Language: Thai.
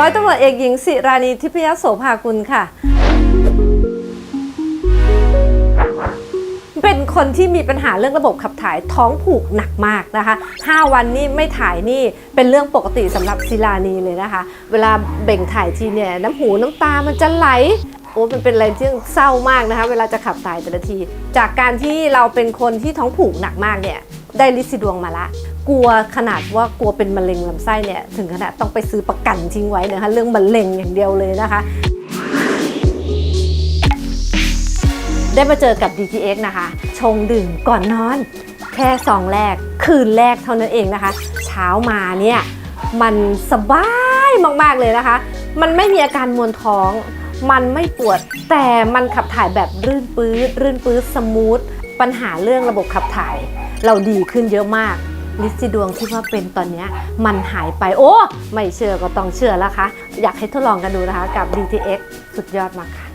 ร้อยตำรวจเอกหญิงสิรานีทิพยโสภากุลค่ะ เป็นคนที่มีปัญหาเรื่องระบบขับถ่ายท้องผูกหนักมากนะคะ 5 วันนี่ไม่ถ่ายนี่เป็นเรื่องปกติสำหรับศิลานีเลยนะคะ เวลาเบ่งถ่ายทีเนี่ยน้ำหูน้ำตามันจะไหลโอ้มันเป็นอะไรที่เศร้ามากนะคะ เวลาจะขับถ่ายแต่ละที จากการที่เราเป็นคนที่ท้องผูกหนักมากเนี่ย ได้ลิซิดวงมาละ กลัวขนาดว่ากลัวเป็นมะเร็งลำไส้เนี่ยถึงขนาดต้องไปซื้อประกันทิ้งไว้นะคะเรื่องมะเร็งอย่างเดียวเลยนะคะ ได้มาเจอกับ DTX นะคะ ชงดื่มก่อนนอน แค่ซองแรกคืนแรกเท่านั้นเองนะคะ เช้ามาเนี่ยมันสบายมากๆเลยนะคะ มันไม่มีอาการมวนท้องมันไม่ปวดแต่มันขับถ่ายแบบรื่นปื๊ดรื่นปื๊ดสมูท ปัญหาเรื่องระบบขับถ่าย เราดีขึ้นเยอะมากลิซิดวงที่ว่าเป็นตอนนี้มันหายไปโอ้ไม่เชื่อก็ต้องเชื่อแล้วคะอยากให้ทดลองกันดูนะคะกับ DTX สุดยอดมากค่ะ